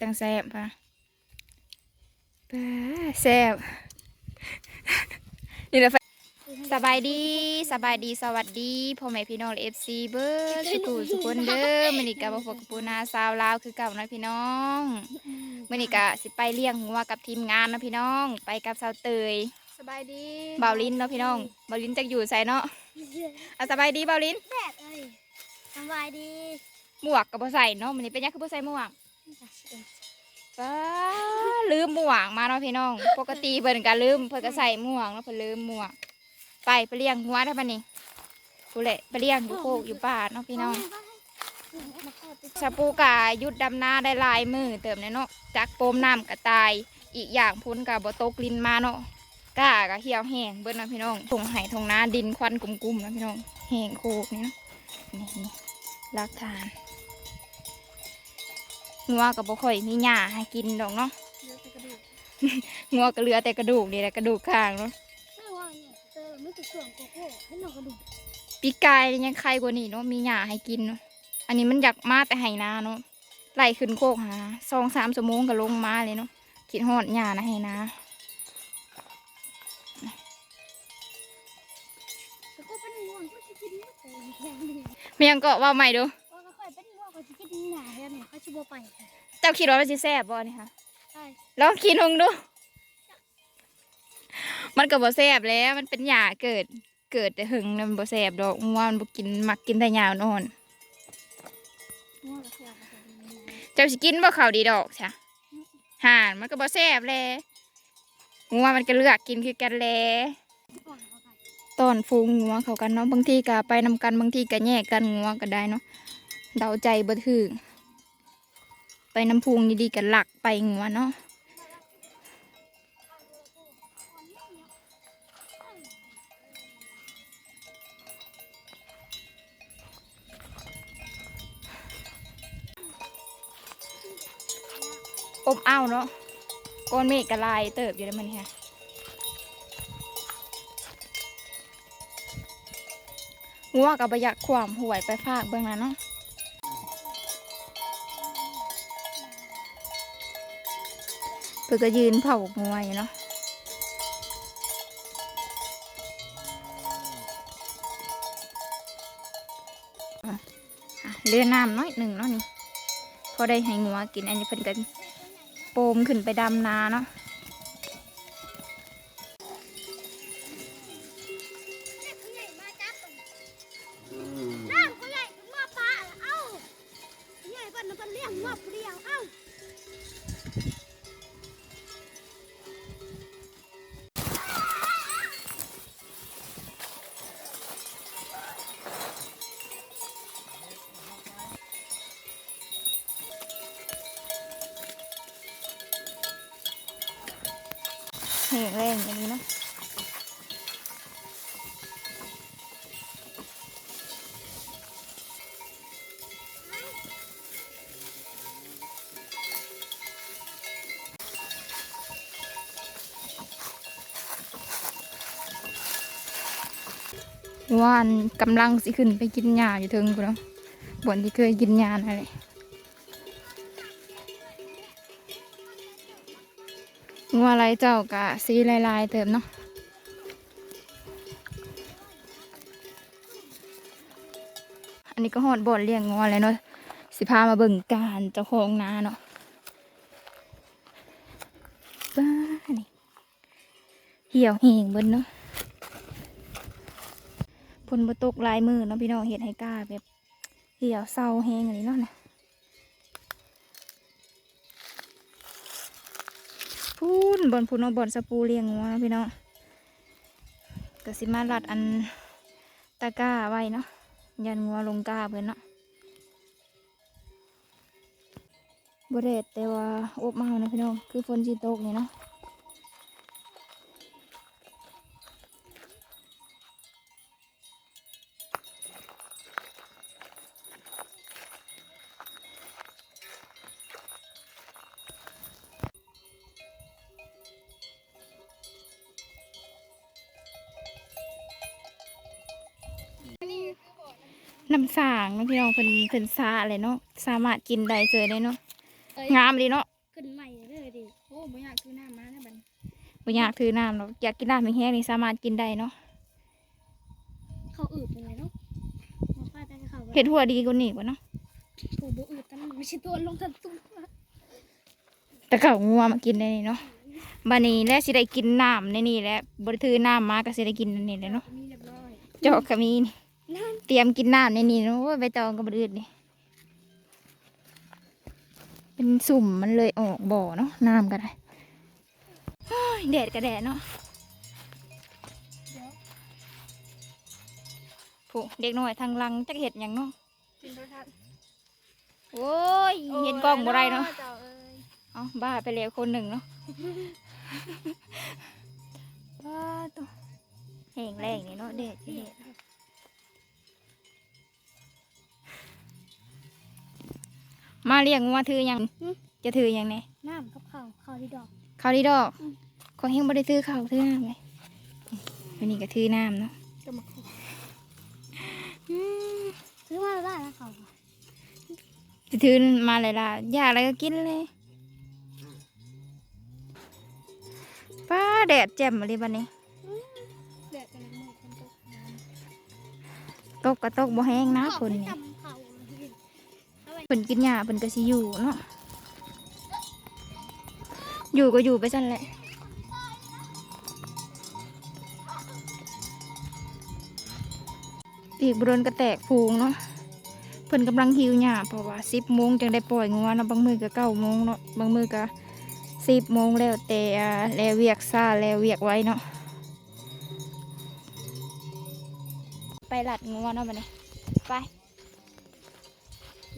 จังแซ่บปะป้าแซ่บนี่แหละสบายดีสบายดีสวัสดีพ่อแม่พี่น้องเอฟซีเบิร์ดสุขุสุขคนเด้อมันนี่กะบพบกับปูนาสาวลาวคือเก่านะพี่น้องมันนี่กะสิไปเลี้ยงงัวกับทีมงานนะพี่น้อง ไปกับสาวเตยสบายดีเบาลินเนาะพี่น้องเบาลินจะอยู่ใส่เนาะอะสบายดีเบาลินแดดเอ้ยสบายดีหมวกกับบ่ใส่เนาะมันนี่เป็นยังคือบ่ใส่หมวก ป้าลืมหมวกมาเนาะพี่น้อง ปกติเพิ่นก็ลืมเพิ่นก็ใส่หมวกเนาะเพิ่นลืมหมวก ไปไปเลี้ยงหัวได้ปะนี่กูแหละไปเลี้ยงอยู่โคกอยู่ป่าเนาะพี่น้องชาปูกายุดดำนาได้ลายมือเติมเนี่ยเนาะจากโปมน้ำกระตาย อีกอย่างพ้นกับบตกลินมาเนาะก้ากะเหี่ยวแห้งเบิ้เนาะพี่น้องถงไห้ทงนาดินควันกลุ่มๆเนาะพี่น้องแห้งโคกนี่เนาะนี่นี่รักทาน งัวกับบ่ค่อยมีหญ้าให้กินดอกเนาะงัวก็เหลือแต่กระดูกนี่แหละกระดูกข้างเนาะไม่ว่าเนี่ยเจอไม่ติดส่วนโกโก้ให้หนอกกระดูกปีกายนี่ยังใครกว่านี่เนาะมีหญ้าให้กินเนาะอันนี้มันอยากมาแต่ไห้นาเนาะไล่ขึ้นโคกหาสองสามชั่วโมงก็ลงมาเลยเนาะคิดฮอดหญ้านะไห้นาแต่ก็เป็นง่วงก็จะกินไม่เป็นแข็งเลยเมียงก็ว่าใหม่ดู บไปเจ้าคิดว่ามันสิแซ่บบ่นี่ค่ะใช่ลองกินลองดู มันก็บ่แซ่บแล้ว มันเป็นหญ้าเกิด เกิดแต่หึงนะมันบ่แซ่บดอกงัวมันบ่กินมักกินแต่หญ้านอน ง่วงก็แข็งเจ้าสิกินบ่เขาวดีดอกใช่ห่านมันก็บ่แซ่บแลงัวมันก็เลือกกินคือกันแล ก่อนเขากันตอนฟูงงัวเขากันเนาะบางทีก็ไปนำกันบางทีก็แยกกันงัวก็ได้เนาะเดาใจบ่ถึง ไปน้ำพุงดีๆกันหลักไปงัวเนาะอบอ้าวเนาะก้อนเมฆกระลายเติบอยู่แล้วมันค่ะงัวกับบอยากความหวยไปฝากเบื้องนั้นเนาะ พื่อก็ยืนเผางวยเนาะอะอะเลือน้ำน้อยหนึ่งเนาะนี่พอได้ให้งัวกินอันนี้เพิ่นกันโปมขึ้นไปดำนาเนาะ ว่านกำลังสิขึ้นไปกินหญ้าอยู่เทิงกูเนาะบ่อนที่เคยกินหญ้าอะไรงัวอะไรเจ้ากะสีลายๆเติมเนาะอันนี้ก็หอดบ่อนเลี้ยงงัวเลยเนาะสิพามาเบิ่งการเจ้าของนาเนาะบ้านี่เหี่ยวเหี่งเบิ่นเนาะ นบ่ตกลายมือเนาะพี่น้องเห็ดให้กล้าแบบเหี่ยวเศร้าแห้งอะไรเนาะนะพูนบอนพูนเอาบอนสปูเลี้ยงงัวนะพี่น้องก็สิมาลัดอันตะก้าไว้เนาะยันงัวลงก้าเพิ่อนเนาะบ่แดดแต่ว่าอบมาเอานะพี่น้องคือฝนสิตกนี่เนาะ น้ำสางเนาะพี่น้องเป็นเป็นซาอะไรเนาะสามารถกินได้เจอได้เนาะเอ้ยงามดีเนาะขึ้นใหม่เลยดิโอ้บ่อยากคือหน้ามานะบัดนบ่อยากถือน้ำเนาะอยากกินน้ำแห้งๆนี่สามารถกินได้เนาะเขาอืดยังไงเนาะมาฟาดแต่เขาเห็ดหัวดีกว่านี่กว่าเนาะผูบ่อืดแต่มันไม่ใช่ตัวลงทันตุ้มแต่เก่างัวมากินได้นี่เนาะบัดนี้แล้วสิได้กินน้ำในนี่แหละบ่ได้ถือน้ำมาก็สิได้กินในนี่แหละเนาะมีเรียบร้อยจอกก็มีนี่นั่น เตรียมกินน้ำในนี่เนาะโอ้ยใบตองก็บ่ได้อืดนี่เป็นสุ่มมันเลยออกบ่อเนาะน้ำก็ได้โอ้ยแดดก็แดดเนาะเดี๋ยวผู้เด็กน้อยทางหลังจักเห็ดหยังเนาะกินโทรทัศน์โอ้ยเห็นกล้องบ่ได้เนาะเจ้าเอ้ยเอาบ้าไปแล้วคนหนึ่งเนาะว้าตัวแห้งแรงนี่เนาะแดดแดด มาเรียกงัวถือหยังจะถือหยังไงน้ำกับข้าวข้าวที่ดอก ข้าวดีดอกอืม ขอเฮงบ่ได้ถือข้าวถือน้ำเลยวันนี้ก็ถือน้ำเนาะจะมาขออืมซื้อมาได้นะเขาอะจะถือมาเลยล่ะอยากอะไรก็กินเลยป้าแดดแจ่มเลยบันนี้แดดกำลังมืดคนตกน้ตกก็ตกบ่แห้งนะคนนี่นี่จำ เพิ่นกินหญ้าเพิ่นก็สิอยู่เนาะอยู่ก็อยู่ไปซั่นแหละอีกบรนก็แตกฟูงเนาะเพิ่นกำลังหิวหญ้าเพราะว่าสิบโมงจังได้ปล่อยงัวเนาะบางมือก็เก้าโมงเนาะบางมือก็สิบโมงแล้วแต่แล้วเวียกซ่าแล้วเวียกไว้เนาะไปหลัดงัวเนาะบัดนี้ไป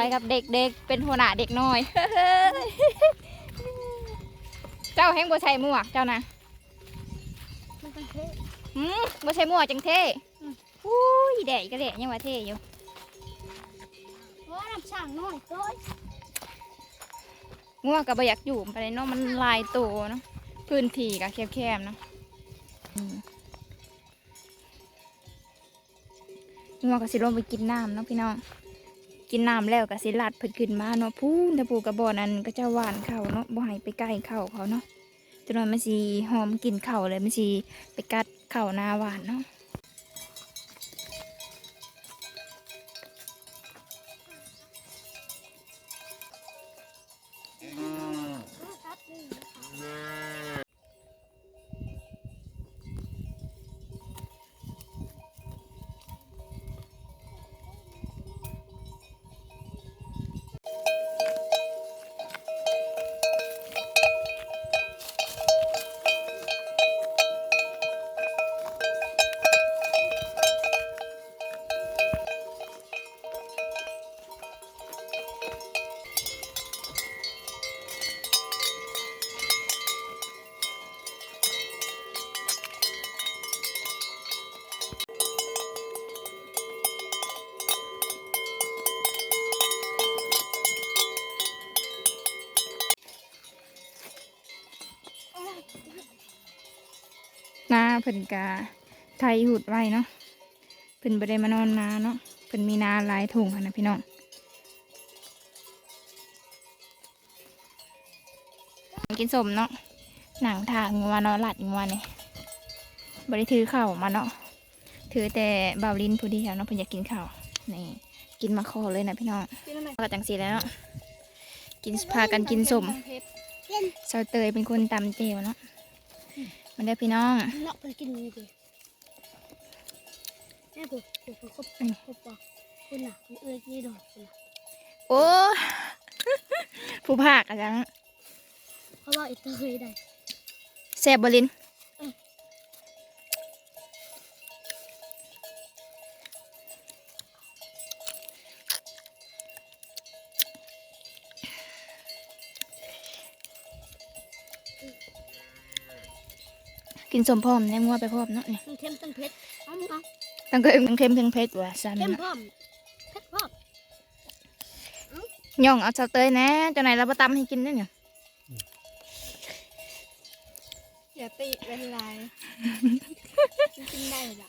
ไปกับเด็กๆ เป็นหัวหน้าเด็กน้อย เจ้าแห้งบัใส่หมวกเจ้านะมันเป็นเทศหืมบัใส่หมวกจังเท่อืมอุ้ยแดดก็แดดยังว่าเท่อยู่เพราะว่าน้ำช่างน้อยโต้ยหมวกก็บ่อยากอยู่ไปเลยเนาะมันหลายตัวเนาะพื้นที่ก็แคบๆเนาะอืมหมวกก็สิลงไปกินน้ำเนาะพี่น้อง กินน้ำแล้วก็สิลัดเพิ่นขึ้นมาเนาะพูนแต่ปูกระบอกนั้นก็จะหวานเข่าเนาะบ่ให้ไปใกล้เข่าเขาเนาะจนว่ามันสิหอมกลินเข่าเลยมันสิไปกัดเข่าหน้าหวานเนาะ พิ่นกาไทยหุดไว้เนาะเพิ่นบ่ได้มานอนนาเนาะเพิ่นมีนาหลายถุงค่ะนะพี่น้องกินสมเนาะหนังทางงัวเนาะหลัดงัวนี่บ่ได้ถือข้าวมาเนาะถือแต่เบาลินผู้เดียวเนาะเพิ่นอยากกินข้าวนี่กินมาคอเลยนะพี่น้องกินอะไรก็จังสีแล้วเนาะกินพากันกินสมเผ็ดเซาเตยเป็นคนตำเจวเนาะ มันได้อพี่น้องเลาะไปกินนี่ดิแม่ปุ๊บปุ๊บปุ๊บปุ๊บปุ๊บปุ๊บคุณน่ะเอ้ยนี่ดอกคุณน่ะโอ้ผู้ภาคอาจารย์เพราะว่าอีเตยได้แซบบลิน กินสมพร้อมแนมัวไปพร้อมเนาะนี่ทั้งเค็มทั้งเผ็ดเอาเอาตั้งก็ทั้งเค็มทั้งเผ็ดว่ะสันเค็มเนาะพร้อมเผ็ดพร้อมย่องเอาเซาเตยแหน่เจ้าไหนเราไปตำให้กินได้เนี่ยอย่าติเป็นลายกินได้หรอ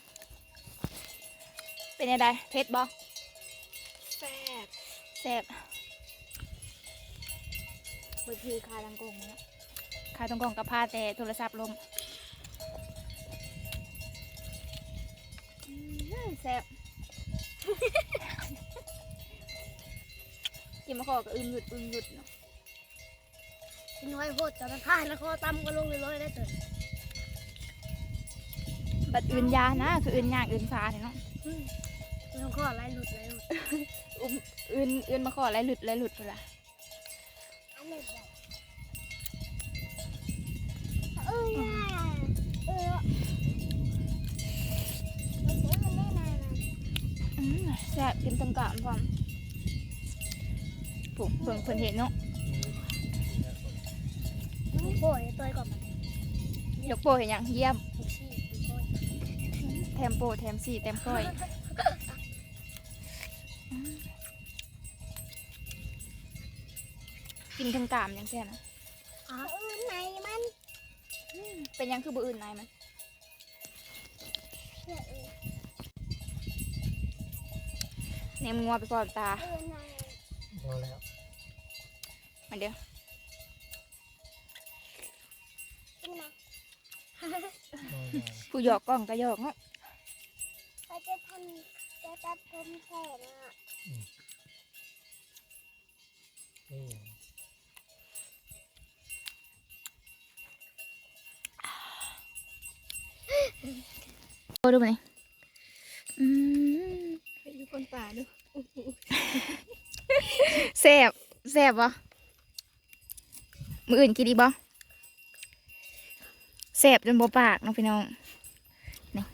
เป็นยังไงเผ็ดบ่แซ่บแซ่บคนถือคาตังกงเนาะคาตังกงกับพาแต่โทรศัพท์ลม แซ่บกินมะขอกับอึมหยุดอึมหยุดเนาะกินน้อยโพดแต่มันพายแล้วคอตำก็ลงเลยร้อยได้เถิดบัดอื่นยานะคืออื่นยากอื่นฟ้าเนี่ยเนาะมันต้องข้อไรหลุดไรหลุดอุ้มอื่นอื่นมาขออะไรหลุดอะไรหลุดไปละอันนี้แบบเออ แซ่บกินตังกะพร้อมปุ๊บเพิ่งเพิ่นเห็นเนาะโอ้ยตัวก่อนมันยกโปรเห็นยังเยี่ยมทุกชี่ทุกคนแถมโปรแถมสี่แถมก้อยกินทั้งกามยังแค่นะอ๋อเออไหนมัน เป็นยังคือบ่อื่นนายมัน เชื่อเออเนมงัวไปก่อนตาเออไหนพอแล้วมาเดี๋ยวกินนะพอแล้วผู้หยอกกล้องก็หยอกเนาะเขาจะทำจะตัดผมแทนอะนี่โอ้ดูไหมอืมไป ดูคนป่าดูแซ่บแซ่บวะมืออื่นกินดีบ่แซ่บจนบ่ปากเน้องพี่น้องนี่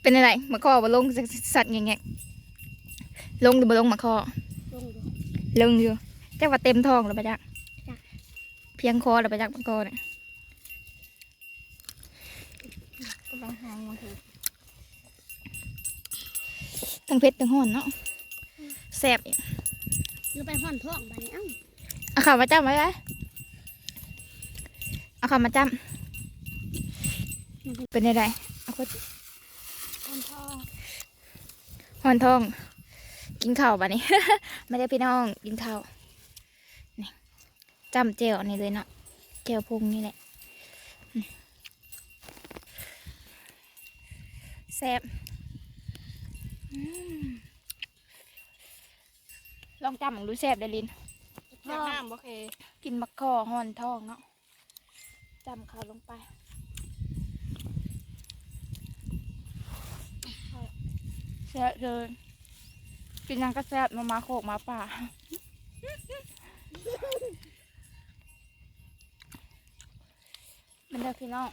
เป็นอะไรมาข้อบ่ลงสัตว์แงกๆลงหรือบ่ลงมาข้อลงดูลงอยู่จักว่าเต็มท้องหรือปะจักจ้ะ เพียงคอหรือปะจักมันคอเนี่ยกำลังหางมาถือทั้งเพชรทั้งห่อนเนาะแซ่บอีกเราไปห่อนท้องไปเอ้าเอาข่าวมาจ้ำไว้ไว้เอาข่าวมาจ้ำเป็นไงเอาคนห่อนท้องห่อนท้อง กินข้าวบะนี้ ไม่ได้พี่น้องกินข้าวนี่ จำเจลนี่เลยเนาะเจลพุงนี่แหละแซ่บลองจำมึงดูแซ่บได้ลินอยากน้ำบ่เค กินมะกอห่อนทองเนาะจำเขาลงไปแซ่บเลยกินยังก็แซ่บมามาโขกมาป่า มันเด้อพี่น้อง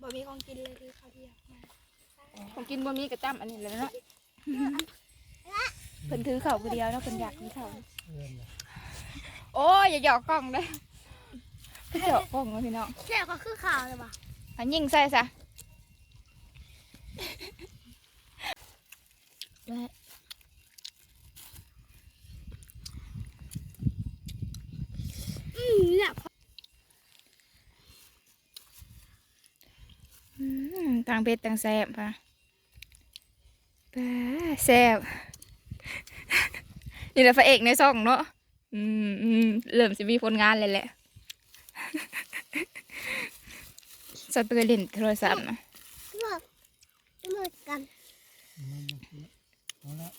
บ่มีของกินเลยคือข้าวเที่ยงมาผมกินบะหมี่กระจ้ำอันนี้เลยเนาะเพิ่นถือเข่าวผู้เดียวเนาะเพิ่นอยากกินเข่าวเริ่มแล้วโอ้ยอย่าหยอกกล้องเด้อพี่เจาะกล้องเนาะพี่น้องแค่ก็คือข่าวเลยว่ะอันยิงใส่ซะ อืมเนี่ย อืม ต่างเป็ดต่างแซ่บป่ะป้าแซ่บนี่แหละพระเอกในซ่องเนาะอืมอืมเริ่มจะมีผลงานเลยแหละสเตอร์ลินโทรศัพท์นะเลิกเลิกกันมันมันคือพอแล้ว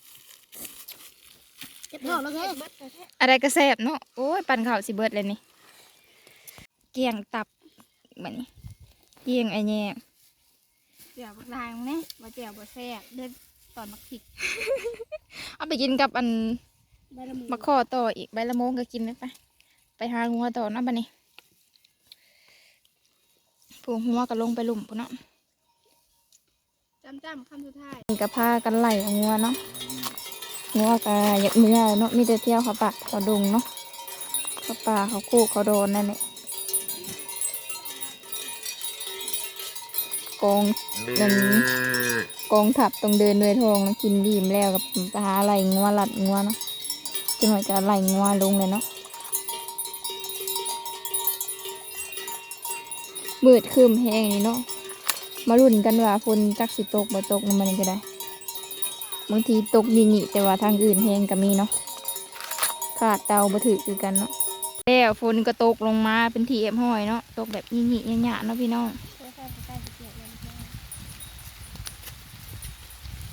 เจ็บท้องแล้วไงเบิดแต่แท้อะไรก็แซ่บเนาะโอ้ยปั่นข้าวสิเบิดเลยนี่ เกียงตับเหมือนนี้เกียงไอแง่ เดี๋ยวบักลายมึงเนี่ยบ่เจียวบ่แซ่บเดินตอนมักผิกเอาไปกินกับอันใบละมุนมะข้อต่ออีกใบละโมงก็กินได้ไปไปหางัวต่อเนาะบัดนี้ผูหัวก็ลงไปหลุมพุ่นเนาะจำจำคำสุดท้ายนี่ก็พากันไล่เอางัวเนาะงัวก็อยากเมื่อยเนาะมีแต่เที่ยวเขาปะเขาดุงเนาะเขาป่าเขาคู่เขาโดนนั่นแหละ กองนั่นกองทับตรงเดินด้วยทองนะกินดีมแล้วกับไปหาไล่งัวหลัดงัวเนาะจังหวะจะไล่งัวลงเลยเนาะมืดครึมแห้งนี่เนาะมาลุ้นกันว่าฝนจักสิตกบ่ตกนั่นมันก็ได้บางทีตกยิๆแต่ว่าทางอื่นแห้งก็มีเนาะขาดเตาบ่ถือคือกันเนาะแล้วฝนก็ตกลงมาเป็นทีเอ็มห้อยเนาะตกแบบยิๆยะๆเนาะพี่น้อง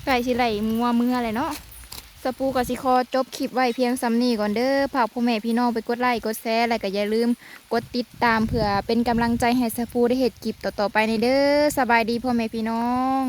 ไก่สิไหลมัวเมืออะไรเนาะสปูกับสิคอจบคลิปไว้เพียงซ้ำนี้ก่อนเด้อฝากพ่อแม่พี่น้องไปกดไลค์กดแชร์และก็อย่าลืมกดติดตามเผื่อเป็นกำลังใจให้สปูได้เห็ดคลิปต่อๆไปในเด้อสบายดีพ่อแม่พี่น้อง